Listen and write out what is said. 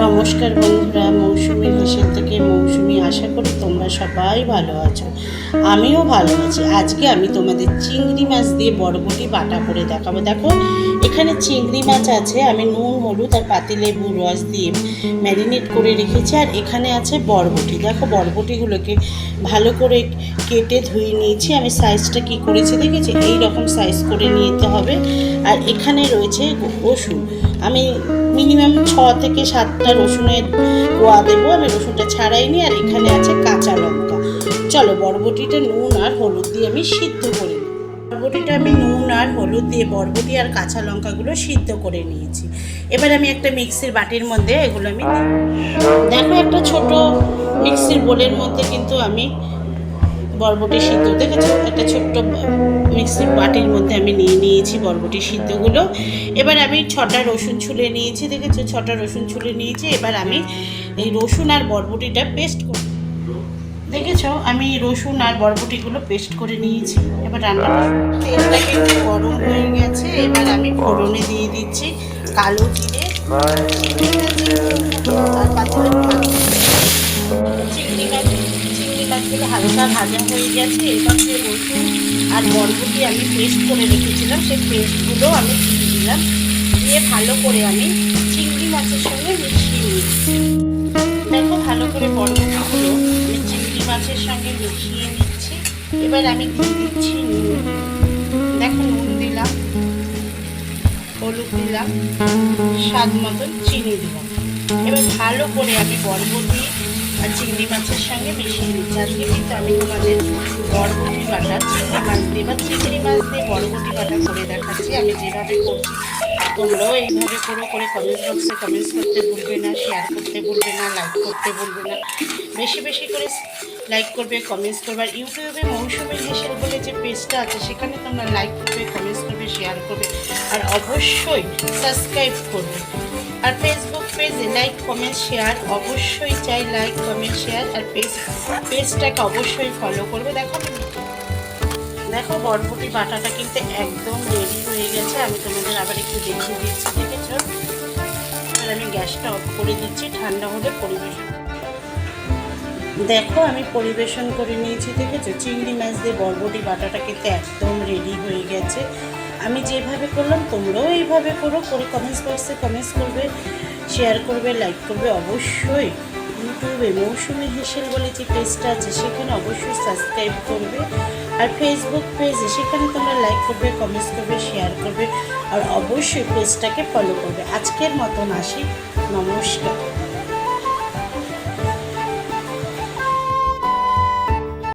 নমস্কার বন্ধুরা, মৌসুমি হেসেল থেকে মৌসুমি আশা করি তোমরা সবাই ভালো আছো। আমিও ভালো আছি। আজকে আমি তোমাদের চিংড়ি মাছ দিয়ে বরবটি বাটা করে দেখাবো। দেখো এখানে চিংড়ি মাছ আছে, আমি নুন, হলুদ আর পাতিলেবু রস দিয়ে ম্যারিনেট করে রেখেছি। আর এখানে আছে বরবটি। দেখো বরবটিগুলোকে ভালো করে কেটে ধুয়ে নিয়েছি। আমি সাইজটা কি করেছি দেখেছি? এই রকম সাইজ করে নিতে হবে। আর এখানে রয়েছে রসুন। আমি মিনিমাম ছ থেকে সাতটা রসুনের কোয়া দেবো। আমি রসুনটা ছাড়াইনি। আর এখানে আছে কাঁচা লঙ্কা। চলো বরবটিটা নুন আর হলুদ দিয়ে আমি সিদ্ধ করে বরবটিটা আমি নুন আর হলুদ দিয়ে বরবটি আর কাঁচা লঙ্কাগুলো সিদ্ধ করে নিয়েছি। এবার আমি একটা মিক্সির বাটির মধ্যে এগুলো আমি দেখো একটা ছোট মিক্সির বোলের মধ্যে কিন্তু আমি বরবটি সিদ্ধ। দেখেছ? একটা ছোট্ট মিক্সির বাটির মধ্যে আমি নিয়ে নিয়েছি বরবটি সিদ্ধগুলো। এবার আমি ছটা রসুন ছুলে নিয়েছি। দেখেছ? ছটা রসুন ছুলে নিয়েছি। এবার আমি এই রসুন আর বরবটিটা পেস্ট করব। দেখেছ? আমি রসুন আর বরবটিগুলো পেস্ট করে নিয়েছি। এবার রান্না তেলটা কিন্তু গরম হয়ে গেছে। এবার আমি ফোড়নে দিয়ে দিচ্ছি কালো জিরে। আর চিংড়ি মাছ চিংড়ি মাছগুলো হালকা ভাজা হয়ে গেছে। এবার যে রসুন আর বরবটি আমি পেস্ট করে রেখেছিলাম সেই পেস্টগুলো আমি দিয়ে দিলাম। দিয়ে ভালো করে আমি চিংড়ি মাছের সঙ্গে মিশিয়ে নিচ্ছি। দেখো ভালো করে বরবটিগুলো মাছের সঙ্গে মিশিয়ে নিচ্ছি। এবার আমি দিচ্ছি নুন। দেখো নুন দিলাম, হলুদ দিলাম, স্বাদ মতন চিনি দিলাম। এবার ভালো করে আমি বরবটি চিংড়ি মাছের সঙ্গে মিশিয়ে নিচ্ছি আজকে কিন্তু আমি তোমাদের বরবটি বাটা চিংড়ি মাছ দিয়ে বা চিংড়ি মাছ দিয়ে বরবটি বাটা করে দেখাচ্ছি। আমি যেভাবে করছি, তোমরাও এইভাবে করো করে কমেন্ট বক্সে কমেন্টস করতে ভুলবে না শেয়ার করতে ভুলবে না লাইক করতে ভুলবে না। বেশি বেশি করে লাইক করবে কমেন্টস করবে। আর ইউটিউবে মৌসুমী হেসেল বলে যে পেজটা আছে, সেখানে তোমরা লাইক করবে কমেন্টস করবে শেয়ার করবে। আর অবশ্যই সাবস্ক্রাইব করবে। আর ফেসবুক পেজে লাইক কমেন্ট শেয়ার অবশ্যই চাই লাইক কমেন্ট শেয়ার আর পেজ পেজটাকে অবশ্যই ফলো করবে। দেখো দেখো বরবটি বাটাটা কিন্তু একদম রেডি হয়ে গেছে। আমি তোমাদের আবার একটু দেখিয়ে দিচ্ছি, দেখেছ? আর আমি গ্যাসটা অফ করে দিচ্ছি, ঠান্ডা হলে পরিবেশন দেখো আমি পরিবেশন করে নিয়েছি, দেখেছ? চিংড়ি মাছ দিয়ে বরবটি বাটাটা কিন্তু একদম রেডি হয়ে গেছে। আমি যেভাবে করলাম, তোমরাও এইভাবে করো। করে কমেন্টস বক্সে কমেন্টস করবে শেয়ার করবে লাইক করবে। অবশ্যই ইউটিউবে মৌসুমি হেসেল বলে যে পেজটা আছে, সেখানে অবশ্যই সাবস্ক্রাইব করবে। আর ফেসবুক পেজে সেখানে তোমরা লাইক করবে কমেন্টস করবে শেয়ার করবে। আর অবশ্যই পেজটাকে ফলো করবে। আজকের মতন আসি। নমস্কার।